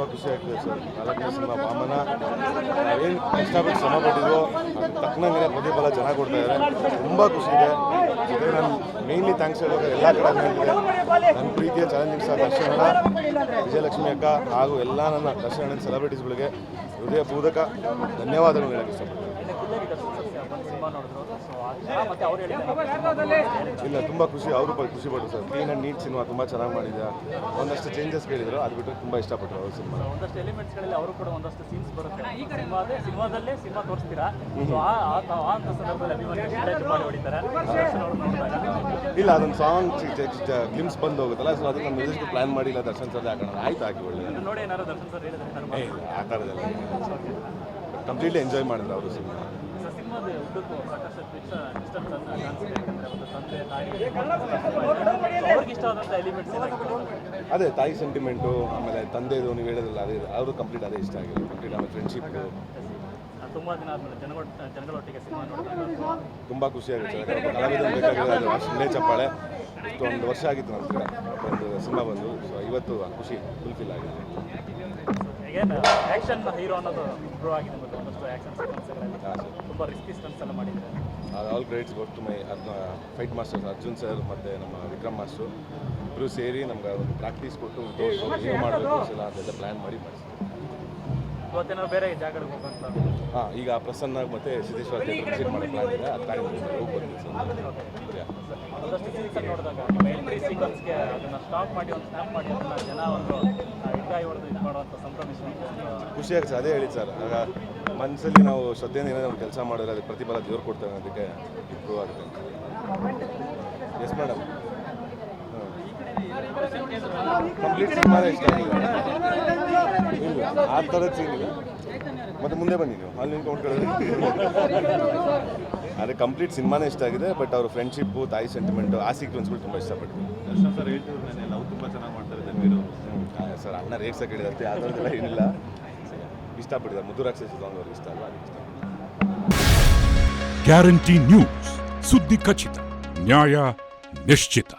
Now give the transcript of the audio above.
ತುಂಬ ಖುಷಿ ಆಗ್ತದೆ ಸರ್. ನಾಲ್ಕನೇ ಸಿನಿಮಾ ವಾಮನ ಏನು ಕಷ್ಟಪಟ್ಟು ಶ್ರಮ ಪಟ್ಟಿದ್ವು ತಕ್ಕನಂಗೆ ಪ್ರತಿಫಲ ಚೆನ್ನಾಗಿ ಕೊಡ್ತಾ ಇದ್ದಾರೆ. ತುಂಬ ಖುಷಿ ಇದೆ. ಜೊತೆ ನಾನು ಮೇಯ್ನ್ಲಿ ಥ್ಯಾಂಕ್ಸ್ ಹೇಳೋದು ಎಲ್ಲ ಕಡೆ ನನ್ನ ಪ್ರೀತಿಯ ಚಾಲೆಂಜಿಂಗ್ ಸರ್ ದರ್ಶನ ವಿಜಯಲಕ್ಷ್ಮಿ ಅಕ್ಕ ಹಾಗೂ ಎಲ್ಲ ನನ್ನ ದರ್ಶನ ಸೆಲೆಬ್ರಿಟೀಸ್ಗಳಿಗೆ ಹೃದಯಪೂರ್ವಕ ಧನ್ಯವಾದಗಳು ಹೇಳಕ್ಕೆ ಇಷ್ಟಪಡ್ತೀನಿ. ಇಲ್ಲ, ತುಂಬ ಖುಷಿ. ಅವರು ಖುಷಿ ಪಟ್ಟರು sir. Clean and neat cinema ತುಂಬ ಚೆನ್ನಾಗಿ ಮಾಡಿದೆ ಒಂದಷ್ಟು ಚೇಂಜಸ್ ಕೇಳಿದ್ರು, ಅದು ಬಿಟ್ಟು ತುಂಬ ಇಷ್ಟಪಟ್ಟರು ಅವ್ರ ಸಿನಿಮಾ. ಒಂದಷ್ಟು ಎಲಿಮೆಂಟ್ಸ್ಗಳಲ್ಲಿ ಅವರು ಕೂಡ ಒಂದಷ್ಟು ಸೀನ್ಸ್ ಬರುತ್ತೆ ಸಿನಿಮಾದೇ ಸಿನಿಮಾದಲ್ಲೇ ಸಿನಿಮಾ ತೋರಿಸ್ತೀರಾ ಇಲ್ಲ ಅದೊಂದು ಸಾಂಗ್ ಕ್ಲಿಮ್ಸ್ ಬಂದು ಹೋಗುತ್ತಲ್ಲ ಸೊ ನಮ್ಮ ಮ್ಯೂಸಿಕ್ ಪ್ಲಾನ್ ಮಾಡಿಲ್ಲ, ದರ್ಶನ್ ಸರ್ ಹಾಕೋಣ ಆಯ್ತು, ಹಾಕಿ ಒಳ್ಳೆ. ನೋಡಿ ಏನಾದ್ರು ದರ್ಶನ್ ಸರ್ ಹೇಳಿದ್ರೆ ಆ ಥರದ್ದೆಲ್ಲ ಕಂಪ್ಲೀಟ್ಲಿ ಎಂಜಾಯ್ ಮಾಡಿದ್ರು ಅವರು ಸಿನಿಮಾ. ಸೊ ಸಿನಿಮಾದ ಉದ್ದಕ್ಕೂ ಸಾಕಷ್ಟು ಡಿಸ್ಟನ್ಸ್ ಕಾಣಿಸುತ್ತೆ ಯಾಕಂದ್ರೆ ಒಂದು ತಂದೆ ತಾಯಿ ಅವ್ರಿಗೆ ಇಷ್ಟವಾದಂಥ ಎಲಿಮೆಂಟ್ಸ್ ಏನಾಗಿತ್ತು ಅದೇ ತಾಯಿ ಸೆಂಟಿಮೆಂಟು ಆಮೇಲೆ ತಂದೆದು ನೀವು ಹೇಳೋದಿಲ್ಲ ಅದೇ ಅವರು ಕಂಪ್ಲೀಟ್ ಅದೇ ಇಷ್ಟ ಆಗಿದೆ ಕಂಪ್ಲೀಟ್ ಆಮೇಲೆ ಫ್ರೆಂಡ್ಶಿಪ್ ತುಂಬ ದಿನ ಆದಮೇಲೆ ಜನಗಳ ಜನಗಳೊಟ್ಟಿಗೆ ಸಿನಿಮಾ ನೋಡಿದಾಗ ತುಂಬ ಖುಷಿಯಾಗುತ್ತೆ ಬೇಕಾಗಿರೋದು ಅದು. ಅಷ್ಟೇ ಚಪ್ಪಾಳೆ. ಇಷ್ಟೊಂದು ವರ್ಷ ಆಗಿತ್ತು ನಮ್ಮ ಒಂದು ಸಿನಿಮಾ ಬಂದು. ಸೊ ಇವತ್ತು ಖುಷಿ ಫುಲ್ಫಿಲ್ ಆಗಿದೆ. ಈಗೇನು ಆ್ಯಕ್ಷನ್ ಹೀರೋ ಅನ್ನೋದು ಇಂಪ್ರೂವ್ ಆಗಿದೆ ಮತ್ತು ಒಂದಷ್ಟು ಆ್ಯಕ್ಷನ್ ಸೀಕ್ವೆನ್ಸ್ಗಳಲ್ಲಿ ತುಂಬ ರಿಸ್ಕಿ ಸ್ಟನ್ಸ್ ಎಲ್ಲ ಮಾಡಿದ್ದಾರೆ. All credits goes to my ಅದನ್ನ ಫೈಟ್ ಮಾಸ್ಟರ್ಸ್ ಅರ್ಜುನ್ ಸರ್ ಮತ್ತು ನಮ್ಮ ವಿಕ್ರಮ್ ಮಾಸ್ಟ್ರು ಇಬ್ಬರು ಸೇರಿ ನಮ್ಗೆ ಒಂದು ಪ್ರಾಕ್ಟೀಸ್ ಕೊಟ್ಟು ಏನು ಮಾಡಬೇಕು ಸಲ ಅದೆಲ್ಲ ಪ್ಲ್ಯಾನ್ ಮಾಡಿ ಮಾಡಿಸ್ತೀವಿ ಇವತ್ತೇನಾದ್ರು ಬೇರೆ ಜಾಗಕ್ಕೆ ಹೋಗುವಂಥ ಹಾಂ ಈಗ ಪ್ರಸನ್ನ ಮತ್ತು ಸಿದ್ದೇಶ್ವರ ವಿಸಿಟ್ ಮಾಡೋ ಪ್ಲಾನ್ ಇದೆ ಅದು ಟೈಮ್ ಹೋಗಿ ಬರ್ತೀವಿ ಸರ್. ಒಂದಷ್ಟು ಸೀನ್ಸ್ ನೋಡಿದಾಗ ಎಂಟ್ರಿ ಸೀಕ್ವೆನ್ಸ್ಗೆ ಅದನ್ನು ಸ್ಟಾಪ್ ಮಾಡಿ ಒಂದು ಸ್ನ್ಯಾಪ್ ಮಾಡಿ ಅದನ್ನು ಜನ ಒಂದು ಹಿಂಗಾಯಿ ಹೊಡೆದು ಮಾಡುವಂಥ ಸಂಭ್ರಮಿಸುವಂಥ ಖುಷಿ ಆಗುತ್ತೆ ಅದೇ ಹೇಳಿ ಸರ್. ಆಗ ಮನಸ್ಸಲ್ಲಿ ನಾವು ಶ್ರದ್ಧೆಯಿಂದ ಏನಾದ್ರು ನಾವು ಕೆಲಸ ಮಾಡಿದ್ರೆ ಅದಕ್ಕೆ ಪ್ರತಿಫಲ ದೇವ್ರು ಕೊಡ್ತಾರೆ ಅದಕ್ಕೆ ಇಂಪ್ರೂವ್ ಆಗುತ್ತೆ ಎಸ್ ಮೇಡಮ್ ಕಂಪ್ಲೀಟ್ ಸಿನಿಮಾನೇ ಇಷ್ಟ ಇಲ್ಲ ಆ ಥರದ ಸೀನಿಲ್ಲ ಮತ್ತೆ ಮುಂದೆ ಬನ್ನಿ ನೀವು ಅಲ್ಲಿ ನಿಂತ್ಕೊಂಡು ಅದೇ ಕಂಪ್ಲೀಟ್ ಸಿನಿಮಾನೇ ಇಷ್ಟ ಆಗಿದೆ ಬಟ್ ಅವ್ರ ಫ್ರೆಂಡ್ಶಿಪ್ಪು ತಾಯಿ ಸೆಂಟಿಮೆಂಟು ಆ ಸೀಕ್ವೆನ್ಸ್ಗಳು ತುಂಬ ಇಷ್ಟಪಡ್ತೀನಿ. ದರ್ಶನ್ ಸರ್ ಹೇಳ್ತಿದ್ರು ನಾನು ಲವ್ ತುಂಬ ಚೆನ್ನಾಗಿ ಮಾಡ್ತಾರೆ ಸರ್, ಅಣ್ಣ ರೇಗ್ಸ ಕೇಳಿದಂತೆ ಯಾವುದೆಲ್ಲ ಏನಿಲ್ಲ. ಇಷ್ಟಪಟ್ಟಿದ್ದಾರೆ. ಮುದುರಾಕ್ಷ ಸುಧಾಂಗ್ ಇಷ್ಟ ಅಲ್ವಾ? ಅದಕ್ಕೆ ಗ್ಯಾರಂಟಿ ನ್ಯೂಸ್ ಸುದ್ದಿ ಖಚಿತ, ನ್ಯಾಯ ನಿಶ್ಚಿತ.